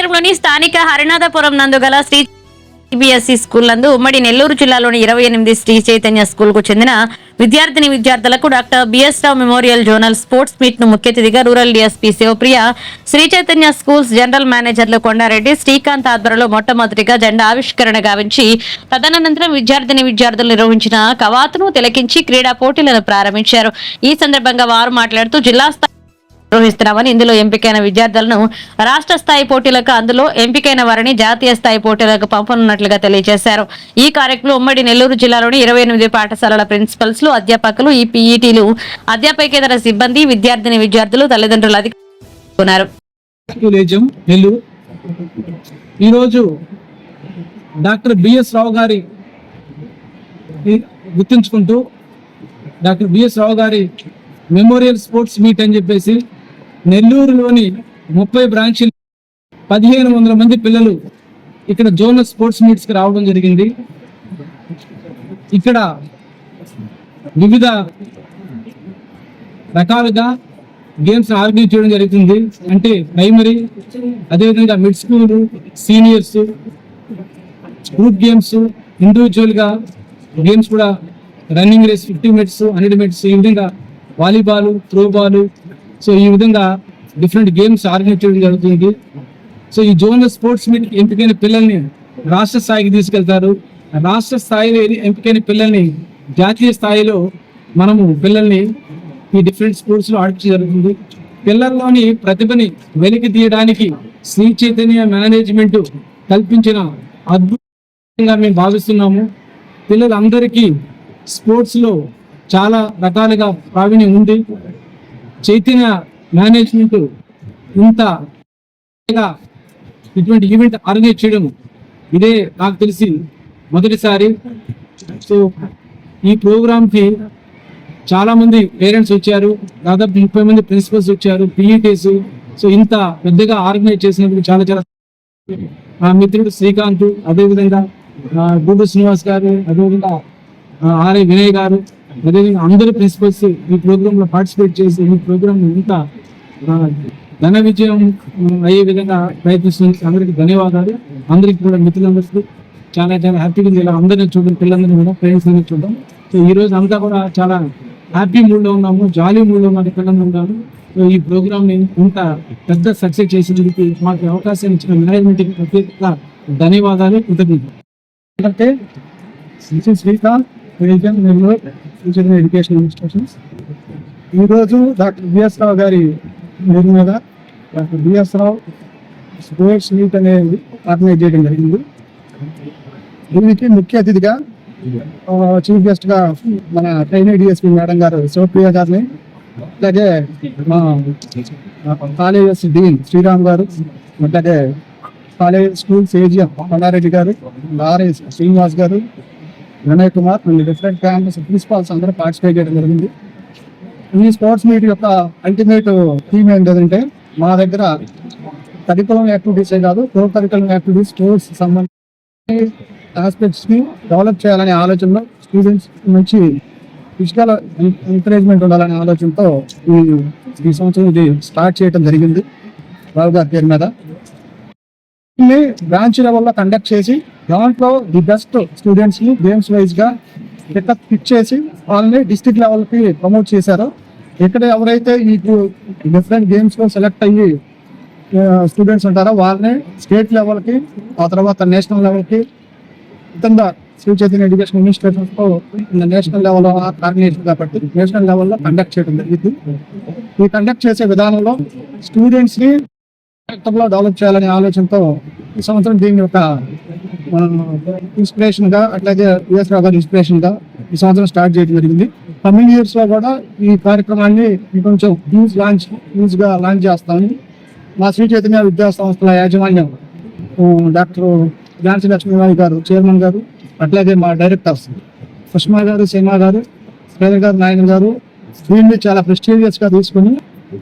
పట్టణంలోని స్థానిక హరినాథపురం నందు గల శ్రీ సిబిఎస్ఈ స్కూల్ నందు ఉమ్మడి నెల్లూరు జిల్లాలోని ఇరవై ఎనిమిది శ్రీ చైతన్య స్కూల్కు చెందిన విద్యార్థిని విద్యార్థులకు doctor BS Rao memorial zonal sports మీట్ను ముఖ్య అతిథిగా rural DSP Shivapriya Sri Chaitanya schools general మేనేజర్లు కొండారెడ్డి శ్రీకాంత్ ఆధ్వర్యంలో మొట్టమొదటిగా జెండా ఆవిష్కరణ గావించి తదనంతరం విద్యార్థిని విద్యార్థులు నిర్వహించిన కవాతును తిలకించి క్రీడా పోటీలను ప్రారంభించారు. ఈ సందర్భంగా వారు మాట్లాడుతూ జిల్లా నిర్వహిస్తున్నామని ఇందులో ఎంపికైన విద్యార్థులను రాష్ట్ర స్థాయి పోటీలకు అందులో ఎంపికైన వారిని జాతీయ స్థాయి పోటీలకు పంపనున్నట్లుగా తెలియజేశారు. ఈ కార్యక్రమం ఉమ్మడి నెల్లూరు జిల్లాలోని ఇరవై ఎనిమిది పాఠశాలల ప్రిన్సిపల్స్ అధ్యాపకులు ఈ పీఈటీలు అధ్యాపకేతర సిబ్బంది విద్యార్థిని విద్యార్థులు తల్లిదండ్రులు అధికారు ఈరోజు డాక్టర్ బిఎస్ రావు గారి గుర్తుంచుకుంటూ డాక్టర్ బిఎస్ రావు గారి మెమోరియల్ స్పోర్ట్స్ మీట్ అని చెప్పేసి నెల్లూరులోని ముప్పై బ్రాంచీలు పదిహేను వందల మంది పిల్లలు ఇక్కడ జోనల్ స్పోర్ట్స్ మీట్స్కి రావడం జరిగింది. ఇక్కడ వివిధ రకాలుగా గేమ్స్ ఆర్గనైజ్ చేయడం జరుగుతుంది. అంటే ప్రైమరీ అదేవిధంగా mid school seniors group games ఇండివిజువల్గా గేమ్స్ కూడా running race fifty minutes hundred minutes ఈ విధంగా వాలీబాల్ త్రోబాల్ సో ఈ విధంగా డిఫరెంట్ గేమ్స్ ఆర్గనైజ్ చేయడం జరుగుతుంది. సో ఈ జోనల్ స్పోర్ట్స్ మీట్ ఎంపికైన పిల్లల్ని రాష్ట్ర స్థాయికి తీసుకెళ్తారు. రాష్ట్ర స్థాయిలో ఎంపికైన పిల్లల్ని జాతీయ స్థాయిలో మనము పిల్లల్ని ఈ డిఫరెంట్ స్పోర్ట్స్లో ఆడించడం జరుగుతుంది. పిల్లల్లోని ప్రతిభని వెలికి తీయడానికి శ్రీ చైతన్య మేనేజ్మెంట్ కల్పించిన అద్భుతంగా మేము భావిస్తున్నాము. పిల్లలందరికీ స్పోర్ట్స్లో చాలా రకాలుగా ప్రావీణ్యం ఉంది. చైతన్య మేనేజ్మెంట్ ఇంత ఇటువంటి ఈవెంట్ ఆర్గనైజ్ చేయడం ఇదే నాకు తెలిసి మొదటిసారి. సో ఈ ప్రోగ్రామ్కి చాలామంది పేరెంట్స్ వచ్చారు దాదాపు ముప్పై మంది ప్రిన్సిపల్స్ వచ్చారు పిఈటీస్ సో ఇంత పెద్దగా ఆర్గనైజ్ చేసినందుకు చాలా చాలా మా మిత్రుడు శ్రీకాంత్ అదేవిధంగా గూడు శ్రీనివాస్ గారు అదేవిధంగా ఆర్ఐ వినయ్ గారు అదేవిధంగా అందరి ప్రిన్సిపల్స్ ఈ ప్రోగ్రామ్లో పార్టిసిపేట్ చేసి ఈ ప్రోగ్రామ్ ఇంత ధన ఘన విజయం అయ్యే విధంగా ప్రయత్నిస్తుంది అందరికి ధన్యవాదాలు. అందరికి కూడా మిత్రులందరికీ చాలా చాలా హ్యాపీగా ఉంది ఇలా అందరిని చూడడం పిల్లలందరినీ కూడా పేరెంట్స్ అందరినీ చూడడం. సో ఈ రోజు అంతా కూడా చాలా హ్యాపీ మూడ్లో ఉన్నాము జాలీ మూడ్లో పిల్లలు ఉన్నారు. సో ఈ ప్రోగ్రామ్ని ఇంత పెద్ద సక్సెస్ చేసినందుకు మాకు అవకాశం ఇచ్చిన మేనేజ్మెంట్ ప్రత్యేక ప్రత్యేకంగా ధన్యవాదాలు కృతజ్ఞతలు. అంటే Srikanth region Nellore education institutions. ఈరోజు డాక్టర్ బిఎస్ రావు గారి పేరు మీద doctor BS Rao sports meet అనేది ఆర్గనైజ్ చేయడం జరిగింది. దీనికి ముఖ్య అతిథిగా చీఫ్ గెస్ట్గా మన ట్రైనీ డిఎస్పీ మేడం గారు శివప్రియ గారిని అలాగే మా కాలేజెస్ డీన్ శ్రీరామ్ గారు అలాగే కాలేజ్ స్కూల్ ఏజిఎం కొండారెడ్డి గారు ఆర్ఎస్ శ్రీనివాస్ గారు Vinay Kumar and different campus principals అందరూ పార్టిసిపేట్ చేయడం జరిగింది. ఈ స్పోర్ట్స్ మీట్ యొక్క అల్టిమేట్ థీమ్ ఏంటంటే మా దగ్గర కరికులం యాక్టివిటీసే కాదు ప్రో కరికులం యాక్టివిటీస్ స్పోర్ట్స్ సంబంధించి ఆస్పెక్ట్స్ని డెవలప్ చేయాలనే ఆలోచనలో స్టూడెంట్స్ నుంచి ఫిజికల్ ఎంకరేజ్మెంట్ ఉండాలనే ఆలోచనతో ఈ సంవత్సరం ఇది స్టార్ట్ చేయడం జరిగింది. రావు గారి పేరు మీద. బ్రాంచ్ లెవెల్లో కండక్ట్ చేసి దాంట్లో ది బెస్ట్ స్టూడెంట్స్ని గేమ్స్ వైజ్గా పిక్ చేసి వాళ్ళని డిస్ట్రిక్ట్ లెవెల్కి ప్రమోట్ చేశారు. ఇక్కడ ఎవరైతే ఈ డిఫరెంట్ గేమ్స్లో సెలెక్ట్ అయ్యి స్టూడెంట్స్ ఉంటారో వాళ్ళని స్టేట్ లెవెల్కి ఆ తర్వాత నేషనల్ లెవెల్కి Sri Chaitanya education institutions national level organisation కాబట్టి నేషనల్ లెవెల్లో కండక్ట్ చేయడం జరిగింది. ఈ కండక్ట్ చేసే విధానంలో స్టూడెంట్స్ని ని డెవలప్ చేయాలనే ఆలోచనతో ఈ సంవత్సరం దీన్ని ఒక ఇన్స్పిరేషన్గా అట్లాగే యుఎస్ రావు గారి ఇన్స్పిరేషన్గా ఈ సంవత్సరం స్టార్ట్ చేయడం జరిగింది. కమింగ్ ఇయర్స్లో కూడా ఈ కార్యక్రమాన్ని కొంచెం న్యూస్ లాంచ్ హ్యూజ్గా లాంచ్ చేస్తామని మా శ్రీ చైతన్య విద్యా సంస్థల యాజమాన్యం డాక్టర్ ఝాన్సీ లక్ష్మీబాయి గారు చైర్మన్ గారు అట్లాగే మా డైరెక్టర్స్ సుష్మా గారు సీమా గారు శ్రీధర్ గారు నాయన గారు దీన్ని చాలా ప్రెస్టీజియస్గా తీసుకుని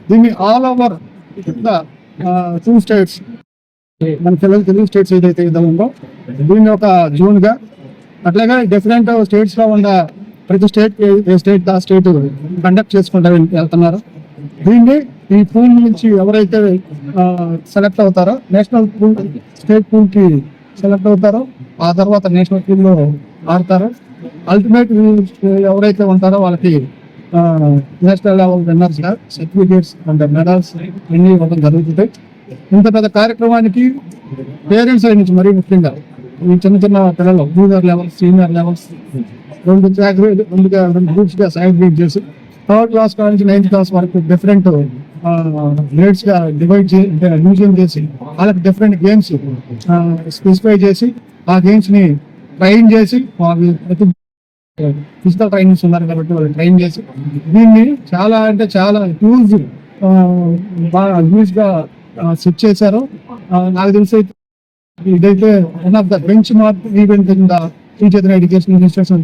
దీన్ని ఆల్ ఓవర్ టూ స్టేట్స్ మన తెలుగు తెలుగు స్టేట్స్ ఏదైతే ఉందో దీన్ని ఒక జూన్గా అట్లాగే డిఫరెంట్ స్టేట్స్లో ఉన్న ప్రతి స్టేట్ ఏ స్టేట్ ఆ స్టేట్ కండక్ట్ చేసుకుంటా వెళ్తున్నారు. దీన్ని ఈ పూల్ నుంచి ఎవరైతే సెలెక్ట్ అవుతారో నేషనల్ పూల్ స్టేట్ పూల్కి సెలెక్ట్ అవుతారో ఆ తర్వాత నేషనల్ పూల్లో ఆడతారు. అల్టిమేట్ ఎవరైతే ఉంటారో వాళ్ళకి నేషనల్ లెవెల్ విన్నర్స్గా సర్టిఫికేట్స్ అండ్ మెడల్స్ అన్ని ఇవ్వడం జరుగుతుంటాయి ఇంత పెద్ద కార్యక్రమానికి పేరెంట్స్ నుంచి మరీ ముఖ్యంగా ఈ చిన్న చిన్న పిల్లలు జూనియర్ లెవెల్స్ సీనియర్ లెవెల్స్ రెండు కేటగిరీ రెండుగా రెండు గ్రూప్స్గా సైడ్ చేసి థర్డ్ క్లాస్ నుంచి నైన్త్ క్లాస్ వరకు డిఫరెంట్ గ్రేడ్స్గా డివైడ్ చేసి డివిజన్ చేసి వాళ్ళకి డిఫరెంట్ గేమ్స్ స్పెసిఫై చేసి ఆ గేమ్స్ని ట్రైన్ చేసి ప్రతి Hmm. ఫిజికల్ ట్రైనింగ్స్ ఉన్నారు కాబట్టి వాళ్ళు ట్రైన్ చేసి దీన్ని చాలా అంటే చాలా హ్యూజ్ బాగా హ్యూజ్గా సెట్ చేశారు. నాకు తెలిసి అయితే ఇదైతే one of the benchmark event in the teacher education institution